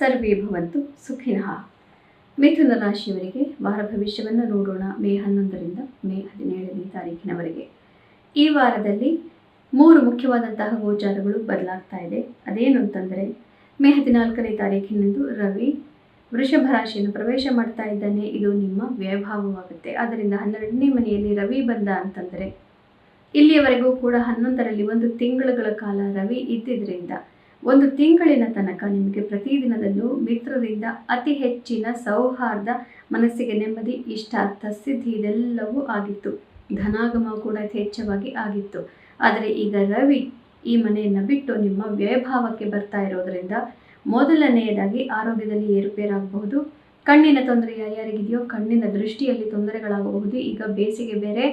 ಸರ್ವೇ ಭವಂತು ಸುಖಿನಃ. ಮಿಥುನ ರಾಶಿಯವರಿಗೆ ವಾರ ಭವಿಷ್ಯವನ್ನು ನೋಡೋಣ. ಮೇ ಹನ್ನೊಂದರಿಂದ ಮೇ ಹದಿನೇಳನೇ ತಾರೀಕಿನವರೆಗೆ ಈ ವಾರದಲ್ಲಿ ಮೂರು ಮುಖ್ಯವಾದಂತಹ ಗೋಚಾರಗಳು ಬದಲಾಗ್ತಾ ಇದೆ. ಅದೇನು ಅಂತಂದರೆ, ಮೇ ಹದಿನಾಲ್ಕನೇ ತಾರೀಕಿನಂದು ರವಿ ವೃಷಭ ರಾಶಿಯನ್ನು ಪ್ರವೇಶ ಮಾಡ್ತಾ ಇದ್ದಾನೆ. ಇದು ನಿಮ್ಮ ವ್ಯಯಭಾವವಾಗುತ್ತೆ. ಆದ್ದರಿಂದ ಹನ್ನೆರಡನೇ ಮನೆಯಲ್ಲಿ ರವಿ ಬಂದ ಅಂತಂದರೆ, ಇಲ್ಲಿಯವರೆಗೂ ಕೂಡ ಹನ್ನೊಂದರಲ್ಲಿ ಒಂದು ತಿಂಗಳುಗಳ ಕಾಲ ರವಿ ಇದ್ದಿದ್ದರಿಂದ ಒಂದು ತಿಂಗಳಿನ ತನಕ ನಿಮಗೆ ಪ್ರತಿದಿನದಲ್ಲೂ ಮಿತ್ರರಿಂದ ಅತಿ ಹೆಚ್ಚಿನ ಸೌಹಾರ್ದ, ಮನಸ್ಸಿಗೆ ನೆಮ್ಮದಿ, ಇಷ್ಟಾರ್ಥ ಸಿದ್ಧಿ ಇದೆಲ್ಲವೂ ಆಗಿತ್ತು. ಧನಾಗಮ ಕೂಡ ಯಥೇಚ್ಛವಾಗಿ ಆಗಿತ್ತು. ಆದರೆ ಈಗ ರವಿ ಈ ಮನೆಯನ್ನು ಬಿಟ್ಟು ನಿಮ್ಮ ವ್ಯಯಭಾವಕ್ಕೆ ಬರ್ತಾ ಇರೋದರಿಂದ ಮೊದಲನೆಯದಾಗಿ ಆರೋಗ್ಯದಲ್ಲಿ ಏರುಪೇರಾಗಬಹುದು. ಕಣ್ಣಿನ ತೊಂದರೆ ಯಾರ್ಯಾರಿಗಿದೆಯೋ ಕಣ್ಣಿನ ದೃಷ್ಟಿಯಲ್ಲಿ ತೊಂದರೆಗಳಾಗಬಹುದು. ಈಗ ಬೇಸಿಗೆ ಬೇರೆ.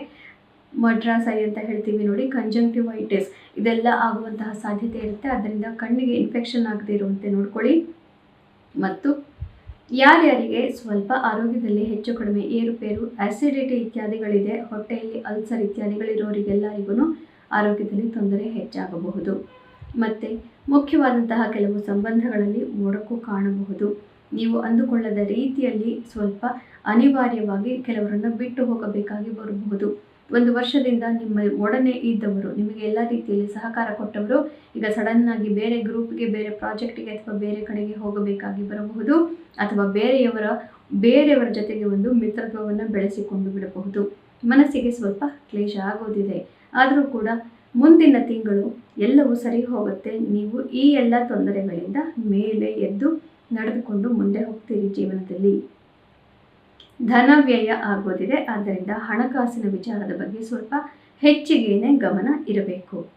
ಮಡ್ರಾಸ್ ಐ ಅಂತ ಹೇಳ್ತೀವಿ ನೋಡಿ ಕಂಜಂಕ್ಟಿವೈಟಿಸ್ ಇದೆಲ್ಲ ಆಗುವಂತಹ ಸಾಧ್ಯತೆ ಇರುತ್ತೆ. ಅದರಿಂದ ಕಣ್ಣಿಗೆ ಇನ್ಫೆಕ್ಷನ್ ಆಗದೇ ಇರುವಂತೆ ನೋಡ್ಕೊಳ್ಳಿ. ಮತ್ತು ಯಾರ್ಯಾರಿಗೆ ಸ್ವಲ್ಪ ಆರೋಗ್ಯದಲ್ಲಿ ಹೆಚ್ಚು ಕಡಿಮೆ ಏರುಪೇರು ಆ್ಯಸಿಡಿಟಿ ಇತ್ಯಾದಿಗಳಿದೆ, ಹೊಟ್ಟೆಯಲ್ಲಿ ಅಲ್ಸರ್ ಇತ್ಯಾದಿಗಳಿರೋರಿಗೆಲ್ಲರಿಗೂ ಆರೋಗ್ಯದಲ್ಲಿ ತೊಂದರೆ ಹೆಚ್ಚಾಗಬಹುದು. ಮತ್ತು ಮುಖ್ಯವಾದಂತಹ ಕೆಲವು ಸಂಬಂಧಗಳಲ್ಲಿ ಒಡಕು ಕಾಣಬಹುದು. ನೀವು ಅಂದುಕೊಳ್ಳದ ರೀತಿಯಲ್ಲಿ ಸ್ವಲ್ಪ ಅನಿವಾರ್ಯವಾಗಿ ಕೆಲವರನ್ನು ಬಿಟ್ಟು ಹೋಗಬೇಕಾಗಿ ಬರಬಹುದು. ಒಂದು ವರ್ಷದಿಂದ ನಿಮ್ಮ ಒಡನೆ ಇದ್ದವರು, ನಿಮಗೆ ಎಲ್ಲ ರೀತಿಯಲ್ಲಿ ಸಹಕಾರ ಕೊಟ್ಟವರು, ಈಗ ಸಡನ್ನಾಗಿ ಬೇರೆ ಗ್ರೂಪ್ಗೆ ಬೇರೆ ಪ್ರಾಜೆಕ್ಟ್ಗೆ ಅಥವಾ ಬೇರೆ ಕಡೆಗೆ ಹೋಗಬೇಕಾಗಿ ಬರಬಹುದು ಅಥವಾ ಬೇರೆಯವರ ಬೇರೆಯವರ ಜೊತೆಗೆ ಒಂದು ಮಿತ್ರತ್ವವನ್ನು ಬೆಳೆಸಿಕೊಂಡು ಬಿಡಬಹುದು. ಮನಸ್ಸಿಗೆ ಸ್ವಲ್ಪ ಕ್ಲೇಶ ಆಗೋದಿದೆ. ಆದರೂ ಕೂಡ ಮುಂದಿನ ತಿಂಗಳು ಎಲ್ಲವೂ ಸರಿ ಹೋಗುತ್ತೆ. ನೀವು ಈ ಎಲ್ಲ ತೊಂದರೆಗಳಿಂದ ಮೇಲೆ ಎದ್ದು ನಡೆದುಕೊಂಡು ಮುಂದೆ ಹೋಗ್ತೀರಿ ಜೀವನದಲ್ಲಿ. ಧನ ವ್ಯಯ ಆಗೋದಿದೆ. ಆದ್ದರಿಂದ ಹಣಕಾಸಿನ ವಿಚಾರದ ಬಗ್ಗೆ ಸ್ವಲ್ಪ ಹೆಚ್ಚಿಗೆನೆ ಗಮನ ಇರಬೇಕು.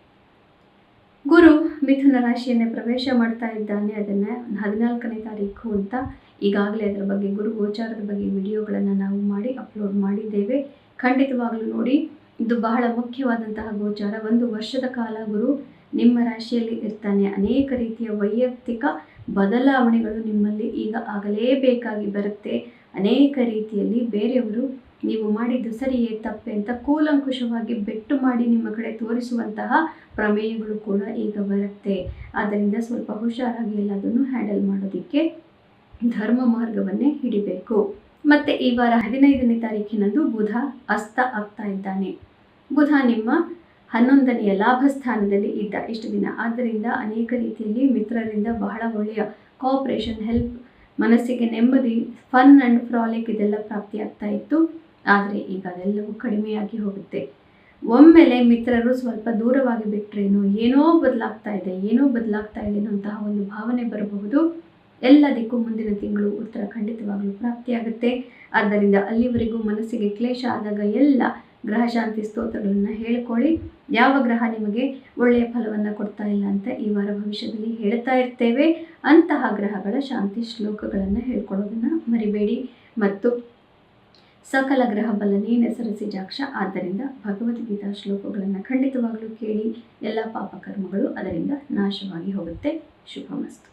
ಗುರು ಮಿಥುನ ರಾಶಿಯನ್ನೇ ಪ್ರವೇಶ ಮಾಡ್ತಾ ಇದ್ದಾನೆ. ಅದನ್ನು ಹದಿನಾಲ್ಕನೇ ತಾರೀಕು ಅಂತ ಈಗಾಗಲೇ ಅದರ ಬಗ್ಗೆ ಗುರು ಗೋಚಾರದ ಬಗ್ಗೆ ವಿಡಿಯೋಗಳನ್ನು ನಾವು ಮಾಡಿ ಅಪ್ಲೋಡ್ ಮಾಡಿದ್ದೇವೆ. ಖಂಡಿತವಾಗಲೂ ನೋಡಿ, ಇದು ಬಹಳ ಮುಖ್ಯವಾದಂತಹ ಗೋಚಾರ. ಒಂದು ವರ್ಷದ ಕಾಲ ಗುರು ನಿಮ್ಮ ರಾಶಿಯಲ್ಲಿ ಇರ್ತಾನೆ. ಅನೇಕ ರೀತಿಯ ವೈಯಕ್ತಿಕ ಬದಲಾವಣೆಗಳು ನಿಮ್ಮಲ್ಲಿ ಈಗ ಆಗಲೇಬೇಕಾಗಿ ಬರುತ್ತೆ. ಅನೇಕ ರೀತಿಯಲ್ಲಿ ಬೇರೆಯವರು ನೀವು ಮಾಡಿದ್ದು ಸರಿಯೇ, ತಪ್ಪೆ ಅಂತ ಕೂಲಂಕುಷವಾಗಿ ಬೆಟ್ಟು ಮಾಡಿ ನಿಮ್ಮ ಕಡೆ ತೋರಿಸುವಂತಹ ಪ್ರಮೇಯಗಳು ಕೂಡ ಈಗ ಬರುತ್ತೆ. ಆದ್ದರಿಂದ ಸ್ವಲ್ಪ ಹುಷಾರಾಗಿ ಎಲ್ಲದನ್ನು ಹ್ಯಾಂಡಲ್ ಮಾಡೋದಕ್ಕೆ ಧರ್ಮ ಮಾರ್ಗವನ್ನೇ ಹಿಡಿಬೇಕು. ಮತ್ತೆ ಈ ವಾರ ಹದಿನೈದನೇ ತಾರೀಕಿನಂದು ಬುಧ ಅಸ್ತ ಆಗ್ತಾ ಇದ್ದಾನೆ. ಬುಧ ನಿಮ್ಮ ಹನ್ನೊಂದನೆಯ ಲಾಭ ಸ್ಥಾನದಲ್ಲಿ ಇದ್ದ ಇಷ್ಟು ದಿನ. ಆದ್ದರಿಂದ ಅನೇಕ ರೀತಿಯಲ್ಲಿ ಮಿತ್ರರಿಂದ ಬಹಳ ಒಳ್ಳೆಯ ಕೋಆಪರೇಷನ್ ಹೆಲ್ಪ್ ಮನಸ್ಸಿಗೆ ನೆಮ್ಮದಿ ಫನ್ ಆ್ಯಂಡ್ ಫ್ರಾಲಿಕ್ ಇದೆಲ್ಲ ಪ್ರಾಪ್ತಿಯಾಗ್ತಾ ಇತ್ತು. ಆದರೆ ಈಗ ಅದೆಲ್ಲವೂ ಕಡಿಮೆಯಾಗಿ ಹೋಗುತ್ತೆ. ಒಮ್ಮೆಲೆ ಮಿತ್ರರು ಸ್ವಲ್ಪ ದೂರವಾಗಿ ಬಿಟ್ಟರೇನೋ ಏನೋ ಬದಲಾಗ್ತಾ ಇದೆ, ಏನೋ ಬದಲಾಗ್ತಾ ಇದೆ ಅನ್ನೋಂತಹ ಒಂದು ಭಾವನೆ ಬರಬಹುದು. ಎಲ್ಲದಕ್ಕೂ ಮುಂದಿನ ತಿಂಗಳು ಉತ್ತರ ಖಂಡಿತವಾಗಲೂ ಪ್ರಾಪ್ತಿಯಾಗುತ್ತೆ ಆದ್ದರಿಂದ ಅಲ್ಲಿವರೆಗೂ ಮನಸ್ಸಿಗೆ ಕ್ಲೇಶ ಆದಾಗ ಎಲ್ಲ ಗ್ರಹ ಶಾಂತಿ ಸ್ತೋತ್ರಗಳನ್ನು ಹೇಳ್ಕೊಳ್ಳಿ. ಯಾವ ಗ್ರಹ ನಿಮಗೆ ಒಳ್ಳೆಯ ಫಲವನ್ನು ಕೊಡ್ತಾ ಇಲ್ಲ ಅಂತ ಈ ವಾರ ಭವಿಷ್ಯದಲ್ಲಿ ಹೇಳ್ತಾ ಇರ್ತೇವೆ. ಅಂತಹ ಗ್ರಹಗಳ ಶಾಂತಿ ಶ್ಲೋಕಗಳನ್ನು ಹೇಳ್ಕೊಳ್ಳೋದನ್ನು ಮರಿಬೇಡಿ. ಮತ್ತು ಸಕಲ ಗ್ರಹ ಬಲ ನೀನೆಸರಿಸಿ ಜಾಕ್ಷ. ಆದ್ದರಿಂದ ಭಗವದ್ಗೀತಾ ಶ್ಲೋಕಗಳನ್ನು ಖಂಡಿತವಾಗಲೂ ಕೇಳಿ. ಎಲ್ಲ ಪಾಪಕರ್ಮಗಳು ಅದರಿಂದ ನಾಶವಾಗಿ ಹೋಗುತ್ತೆ. ಶುಭಮಸ್ತು.